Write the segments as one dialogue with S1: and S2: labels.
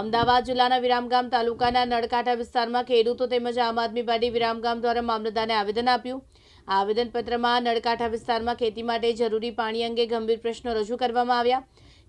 S1: અમદાવાદ જિલ્લાના વિરામગામ તાલુકાના નળકાંઠા વિસ્તારમાં ખેડૂતો તેમજ આમ આદમી પાર્ટી વિરામગામ દ્વારા મામલતદારને આવેદન આપ્યું. આ આવેદનપત્રમાં નળકાંઠા વિસ્તારમાં ખેતી માટે જરૂરી પાણી અંગે ગંભીર પ્રશ્નો રજૂ કરવામાં આવ્યા.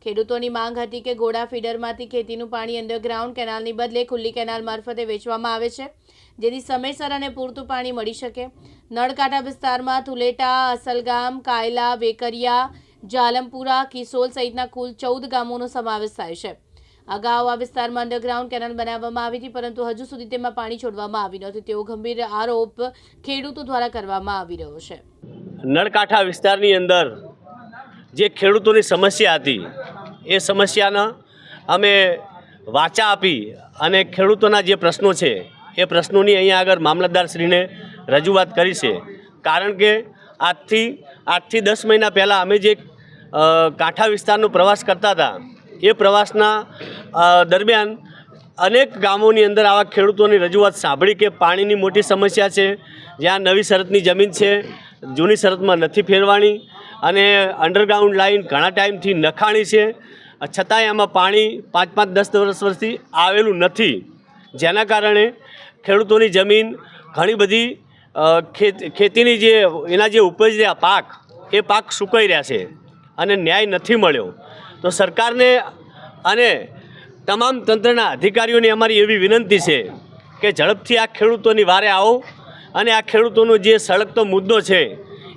S1: ખેડૂતોની માંગ હતી કે ઘોડા ફીડરમાંથી ખેતીનું પાણી અંડરગ્રાઉન્ડ કેનાલની બદલે ખુલ્લી કેનાલ મારફતે વેચવામાં આવે છે, જેથી સમયસર અને પૂરતું પાણી મળી શકે. નળકાંઠા વિસ્તારમાં તુલેટા અસલગામ, કાયલા, વેકરિયા, જાલમપુરા કિસોલ સહિતના કુલ ચૌદ ગામોનો સમાવેશ થાય છે. અગાઉ આ વિસ્તારમાં અંડરગ્રાઉન્ડ કેનાલ બનાવવામાં આવી હતી, પરંતુ હજુ સુધી તેમાં પાણી છોડવામાં આવી નથી. તેવો ગંભીર આરોપ ખેડૂતો દ્વારા કરવામાં આવી રહ્યો છે.
S2: નળકાંઠા વિસ્તારની અંદર જે ખેડૂતોની સમસ્યા હતી, એ સમસ્યાના અમે વાચા આપી અને ખેડૂતોના જે પ્રશ્નો છે, એ પ્રશ્નોની અહીંયા આગળ મામલતદારશ્રીને રજૂઆત કરી છે. કારણ કે આજથી આઠથી દસ મહિના પહેલાં અમે જે કાંઠા વિસ્તારનો પ્રવાસ કરતા હતા એ પ્રવાસના દરમિયાન અનેક ગામોની અંદર આવા ખેડૂતોની રજૂઆત સાંભળી કે પાણીની મોટી સમસ્યા છે, જ્યાં નવી શરતની જમીન છે, જૂની શરતમાં નથી ફેરવાની અને અંડરગ્રાઉન્ડ લાઈન ઘણા ટાઈમથી નખાણી છે. છતાંય આમાં પાણી પાંચ પાંચ દસ વર્ષ વર્ષથી આવેલું નથી. જેના કારણે ખેડૂતોની જમીન ઘણી બધી ખેત, ખેતીની જે, એના જે ઉપજ રહ્યા પાક, એ પાક સુકાઈ રહ્યા છે અને ન્યાય નથી મળ્યો. તો સરકારને અને તમામ તંત્રના અધિકારીઓની અમારી એવી વિનંતી છે કે ઝડપથી આ ખેડૂતોની વારે આવો અને આ ખેડૂતોનો જે સળગતો મુદ્દો છે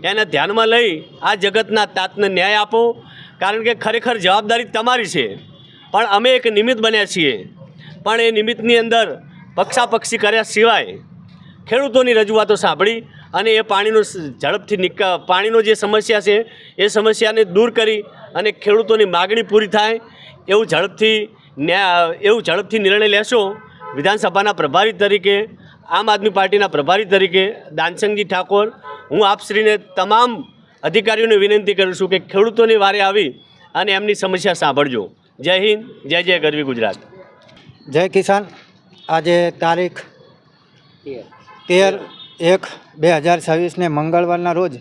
S2: એને ધ્યાનમાં લઈ આ જગતના તાતને ન્યાય આપો. કારણ કે ખરેખર જવાબદારી તમારી છે. પણ અમે એક નિમિત્ત બન્યા છીએ. પણ એ નિમિત્તની અંદર પક્ષાપક્ષી કર્યા સિવાય ખેડૂતોની રજૂઆતો સાંભળી અને એ પાણીનો ઝડપથી નિકા, પાણીનો જે સમસ્યા છે, એ સમસ્યાને દૂર કરી અને ખેડૂતોની માગણી પૂરી થાય એવું ઝડપથી એવું ઝડપથી નિર્ણય લેશો, વિધાનસભાના પ્રભારી તરીકે, આમ આદમી પાર્ટીના પ્રભારી તરીકે દાનસંગજી ઠાકોર, હું આપશ્રીને તમામ અધિકારીઓને વિનંતી કરું છું કે ખેડૂતોની વારે આવી અને એમની સમસ્યા સાંભળજો. જય હિન્દ, જય જય ગરવી ગુજરાત.
S3: જય કિસાન. આજે તારીખ તેર એક બે હજાર છવ્વીસને મંગળવારના રોજ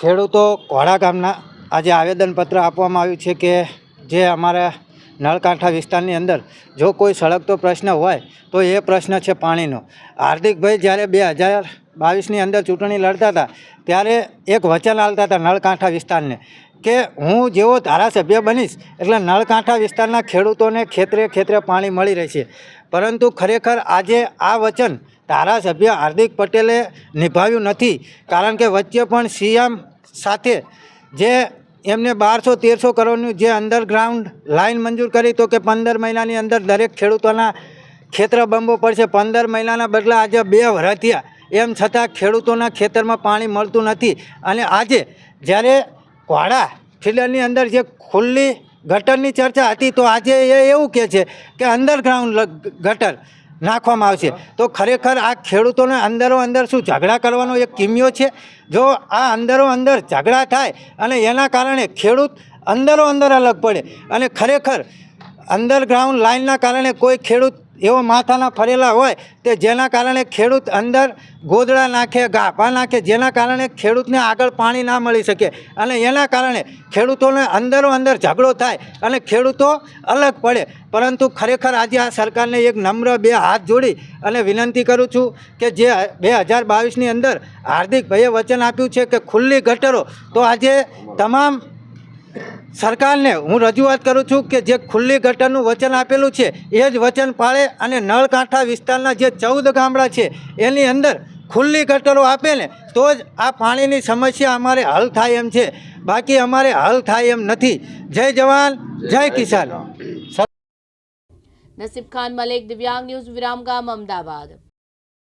S3: ખેડૂતો ઘોડા ગામના આજે આવેદનપત્ર આપવામાં આવ્યું છે કે જે અમારા નળકાંઠા વિસ્તારની અંદર જો કોઈ સળગતો પ્રશ્ન હોય તો એ પ્રશ્ન છે પાણીનો. હાર્દિકભાઈ જ્યારે બે હજાર બાવીસની અંદર ચૂંટણી લડતા હતા, ત્યારે એક વચન આલતા હતા નળકાંઠા વિસ્તારને કે હું જેવો ધારાસભ્ય બનીશ એટલે નળકાંઠા વિસ્તારના ખેડૂતોને ખેતરે ખેતરે પાણી મળી રહેશે. પરંતુ ખરેખર આજે આ વચન ધારાસભ્ય હાર્દિક પટેલે નિભાવ્યું નથી. કારણ કે વચ્ચે પણ સીએમ સાથે જે એમને બારસો, તેરસો કરોડનું જે અંડરગ્રાઉન્ડ લાઇન મંજૂર કરી તો કે પંદર મહિનાની અંદર દરેક ખેડૂતોના ખેતર બંબો પડશે. પંદર મહિનાના બદલા આજે બે થયા એમ છતાં ખેડૂતોના ખેતરમાં પાણી મળતું નથી. અને આજે જ્યારે વાડા ફિલ્ડરની અંદર જે ખુલ્લી ગટરની ચર્ચા હતી તો આજે એ એવું કહે છે કે અંડરગ્રાઉન્ડ ગટર નાખવામાં આવશે. તો ખરેખર આ ખેડૂતોને અંદરો અંદર શું ઝઘડા કરવાનો એક કિમિયો છે? જો આ અંદરો અંદર ઝઘડા થાય અને એના કારણે ખેડૂત અંદરો અંદર અલગ પડે અને ખરેખર અંડરગ્રાઉન્ડ લાઇનના કારણે કોઈ ખેડૂત એવો માથાના ફરેલા હોય તે જેના કારણે ખેડૂત અંદર ગોદડા નાખે, ગાભા નાખે, જેના કારણે ખેડૂતને આગળ પાણી ના મળી શકે. અને એના કારણે ખેડૂતોને અંદરો અંદર ઝઘડો થાય અને ખેડૂતો અલગ પડે. પરંતુ ખરેખર આજે આ સરકારને એક નમ્ર બે હાથ જોડી અને વિનંતી કરું છું કે જે બે હજાર બાવીસની અંદર હાર્દિકભાઈએ વચન આપ્યું છે કે ખુલ્લી ગટરો, તો આજે તમામ સરકારને હું રજૂઆત કરું છું કે જે ખુલ્લી ગટરનું વચન આપેલું છે, એ જ વચન પાળે અને નળકાંઠા વિસ્તારના જે ચૌદ ગામડા છે, એની અંદર ખુલ્લી ગટરો આપે ને, તો જ આ પાણીની સમસ્યા અમારે હલ થાય એમ છે. બાકી અમારે હલ થાય એમ નથી. જય જવાન, જય કિસાન.
S1: નસીબ ખાન, મલેક દિવ્યાંગ ન્યૂઝ વિરામગામ અમદાવાદ.